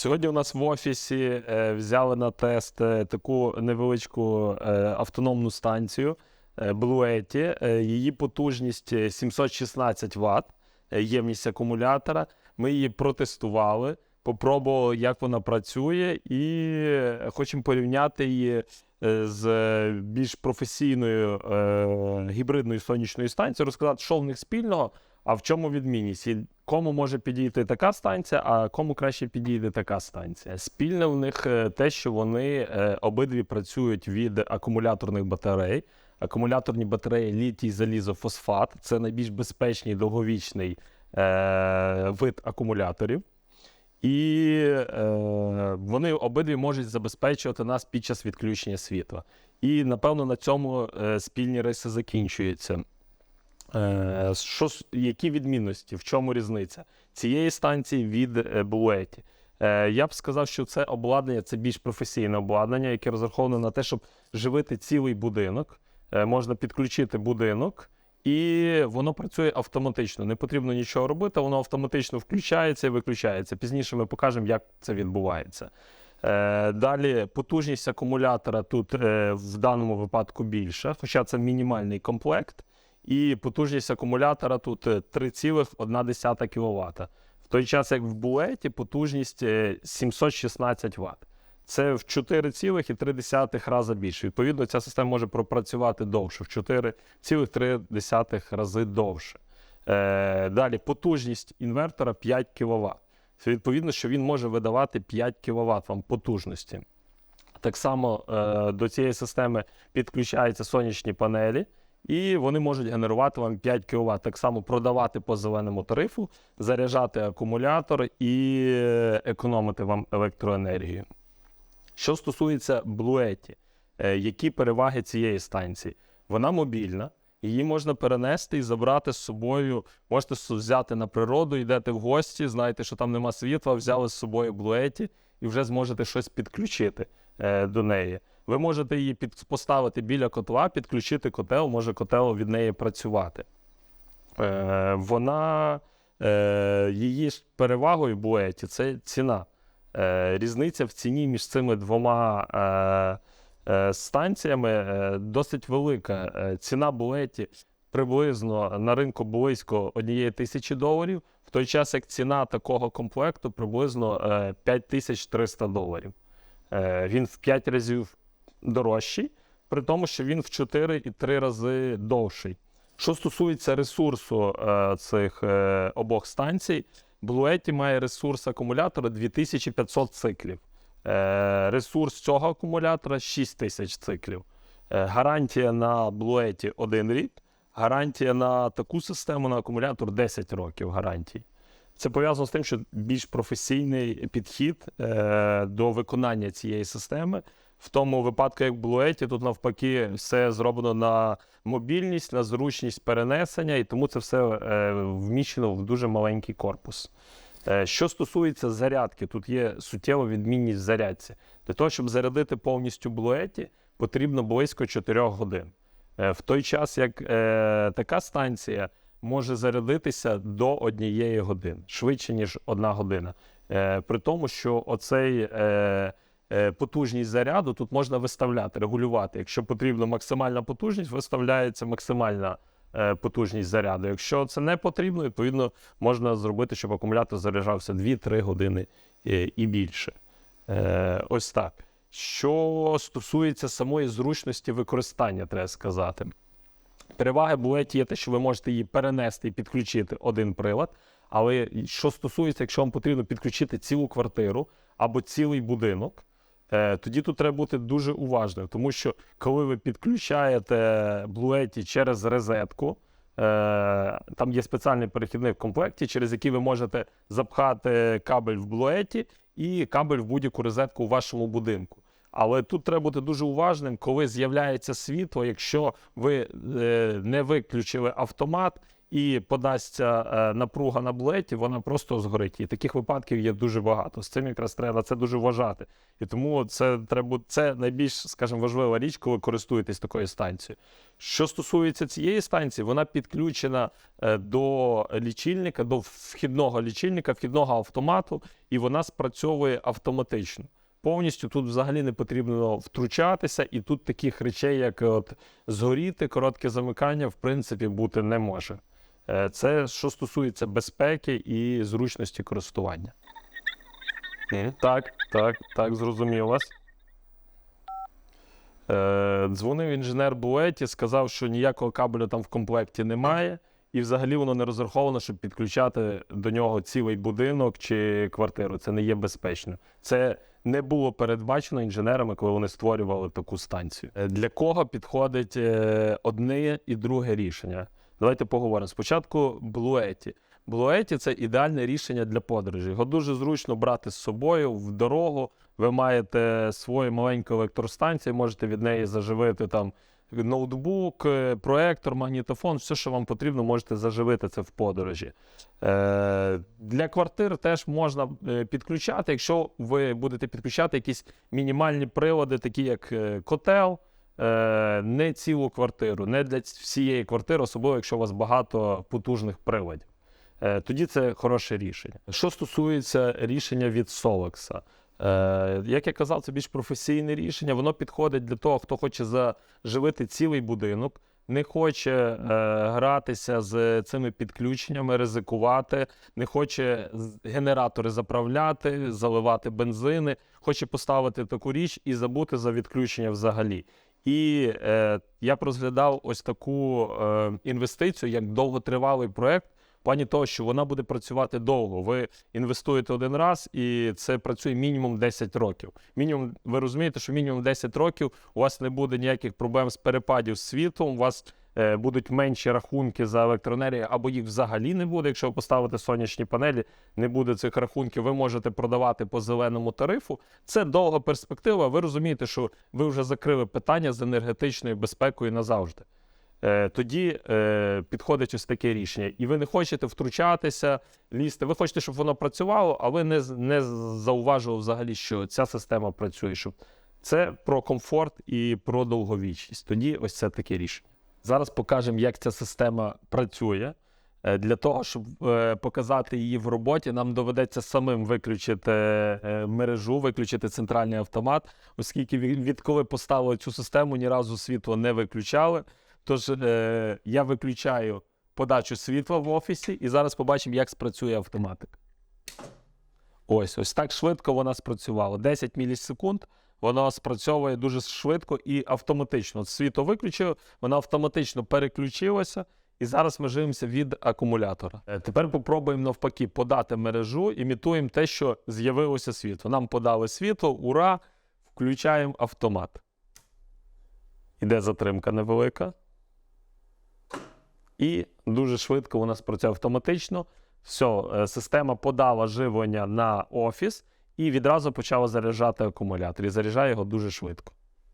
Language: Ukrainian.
Сьогодні у нас в офісі е, взяли на тест е, таку невеличку е, автономну станцію. Е, Її потужність е, 716 Вт, ємність акумулятора. Ми її протестували, попробували, як вона працює, і хочемо порівняти її з більш професійною гібридною сонячною станцією, розказати, що в них спільного. А в чому відмінність? І кому може підійти така станція, а кому краще підійде така станція? Спільне в них е, те, що вони е, обидві працюють від акумуляторних батарей. Акумуляторні батареї літій залізофосфат це найбільш безпечний довговічний е, вид акумуляторів. І е, вони обидві можуть забезпечувати нас під час відключення світла. І напевно на цьому е, спільні риси закінчуються. Е, що, які відмінності, в чому різниця цієї станції від е, Буеті? Е, я б сказав, що це обладнання це більш професійне обладнання, яке розраховане на те, щоб живити цілий будинок. Можна підключити будинок, і воно працює автоматично. Не потрібно нічого робити, воно автоматично включається і виключається. Пізніше ми покажемо, як це відбувається. Далі потужність акумулятора тут в даному випадку більша, хоча це мінімальний комплект. І потужність акумулятора тут е, 3,1 кВт. В той час, як в буеті, потужність е, 716 Вт. Це в 4,3 рази більше. Відповідно, ця система може пропрацювати довше, в 4,3 рази довше. Е, далі потужність інвертора 5 кВт. Це відповідно, що він може видавати 5 кВт вам потужності. Так само е, до цієї системи підключаються сонячні панелі, і вони можуть генерувати вам 5 кВт. Так само продавати по зеленому тарифу, заряджати акумулятор і економити вам електроенергію. Що стосується Bluetti, е, які переваги цієї станції? Вона мобільна, її можна перенести і забрати з собою. Можете взяти на природу, йдете в гості, знаєте, що там нема світла, взяли з собою Bluetti і вже зможете щось підключити е, до неї. Ви можете її під, поставити біля котла, підключити котел, може котел від неї працювати. Е, вона, е, її перевагою Буеті це ціна. Е, різниця в ціні між цими двома е, е, станціями е, досить велика. Е, ціна Буеті приблизно на ринку близько однієї тисячі доларів, в той час як ціна такого комплекту приблизно е, 5300 доларів. Е, він в 5 разів дорожчий, при тому, що він в 4,3 рази довший. Що стосується ресурсу е, цих е, обох станцій, Bluetti має ресурс акумулятора 2500 циклів. Е, ресурс цього акумулятора 6000 циклів. Е, гарантія на Bluetti 1 рік, гарантія на таку систему на акумулятор 10 років гарантії. Це пов'язано з тим, що більш професійний підхід е, до виконання цієї системи. В тому випадку, як Bluetti, тут навпаки все зроблено на мобільність, на зручність перенесення, і тому це все е, вміщено в дуже маленький корпус. Е, що стосується зарядки, тут є суттєва відмінність в зарядці. Для того, щоб зарядити повністю Bluetti, потрібно близько 4 годин. Е, в той час, як е, така станція може зарядитися до однієї години, швидше, ніж одна година. Е, при тому, що оцей е, потужність заряду тут можна виставляти, регулювати. Якщо потрібна максимальна потужність, виставляється максимальна е, потужність заряду. Якщо це не потрібно, відповідно можна зробити, щоб акумулятор заряджався 2-3 години е, і більше. Е, ось так. Що стосується самої зручності використання, треба сказати. Переваги Bluetti є те, що ви можете її перенести і підключити один прилад. Але що стосується, якщо вам потрібно підключити цілу квартиру або цілий будинок, е, тоді тут треба бути дуже уважним, тому що коли ви підключаєте Bluetti через розетку, е, там є спеціальний перехідник в комплекті, через який ви можете запхати кабель в Bluetti і кабель в будь-яку розетку у вашому будинку. Але тут треба бути дуже уважним, коли з'являється світло, якщо ви е, не виключили автомат і подасться е, напруга на блеті, вона просто згорить. І таких випадків є дуже багато. З цим якраз треба це дуже вважати. І тому це треба це найбільш, скажімо, важлива річ, коли користуєтесь такою станцією. Що стосується цієї станції, вона підключена е, до лічильника, до вхідного лічильника, вхідного автомату, і вона спрацьовує автоматично. Повністю тут взагалі не потрібно втручатися, і тут таких речей, як от згоріти, коротке замикання, в принципі, бути не може. Е, Це що стосується безпеки і зручності користування. Так, так, так, зрозумів вас. Е, Дзвонив інженер Буеті, сказав, що ніякого кабелю там в комплекті немає, і взагалі воно не розраховано, щоб підключати до нього цілий будинок чи квартиру. Це не є безпечно. Це не було передбачено інженерами, коли вони створювали таку станцію. Е, Для кого підходить е, одне і друге рішення? Давайте поговоримо. Спочатку Блуеті. Блуеті це ідеальне рішення для подорожі. Його дуже зручно брати з собою в дорогу. Ви маєте свою маленьку електростанцію, можете від неї заживити там ноутбук, проектор, магнітофон, все, що вам потрібно, можете заживити це в подорожі. Е, для квартир теж можна е, підключати, якщо ви будете підключати якісь мінімальні прилади, такі як е, котел, не цілу квартиру, не для всієї квартири, особливо якщо у вас багато потужних приладів. Е, Тоді це хороше рішення. Що стосується рішення від Solex, е, як я казав, це більш професійне рішення. Воно підходить для того, хто хоче заживити цілий будинок, не хоче е, гратися з цими підключеннями, ризикувати, не хоче генератори заправляти, заливати бензини, хоче поставити таку річ і забути за відключення взагалі. І е, я б розглядав ось таку е, інвестицію як довготривалий проект. пані того, що вона буде працювати довго. Ви інвестуєте один раз, і це працює мінімум 10 років. Мінімум, ви розумієте, що мінімум 10 років у вас не буде ніяких проблем з перепадів з світом. У вас будуть менші рахунки за електроенергію, або їх взагалі не буде. Якщо ви поставите сонячні панелі, не буде цих рахунків. Ви можете продавати по зеленому тарифу. Це довга перспектива. Ви розумієте, що ви вже закрили питання з енергетичною безпекою назавжди. Е, тоді е, підходить ось таке рішення. І ви не хочете втручатися, лізти. Ви хочете, щоб воно працювало, а ви не, не зауважили взагалі, що ця система працює. Щоб це про комфорт і про довговічність. Тоді ось це таке рішення. Зараз покажемо, як ця система працює. Е, Для того, щоб е, показати її в роботі, нам доведеться самим виключити е, мережу, виключити центральний автомат, оскільки від- відколи поставили цю систему, ні разу світло не виключали. Тож я виключаю подачу світла в офісі, і зараз побачимо, як спрацює автоматик. Ось, ось так швидко вона спрацювала. 10 мілісекунд. Вона спрацьовує дуже швидко і автоматично. Світло виключив, вона автоматично переключилася. І зараз ми живемося від акумулятора. Е, Тепер попробуємо навпаки подати мережу, імітуємо те, що з'явилося світло. Нам подали світло, ура! Включаємо автомат. Іде затримка невелика. І дуже швидко вона спрацює автоматично. Все, система подала живлення на офіс і відразу почала заряджати акумулятор. І заряджає його дуже швидко.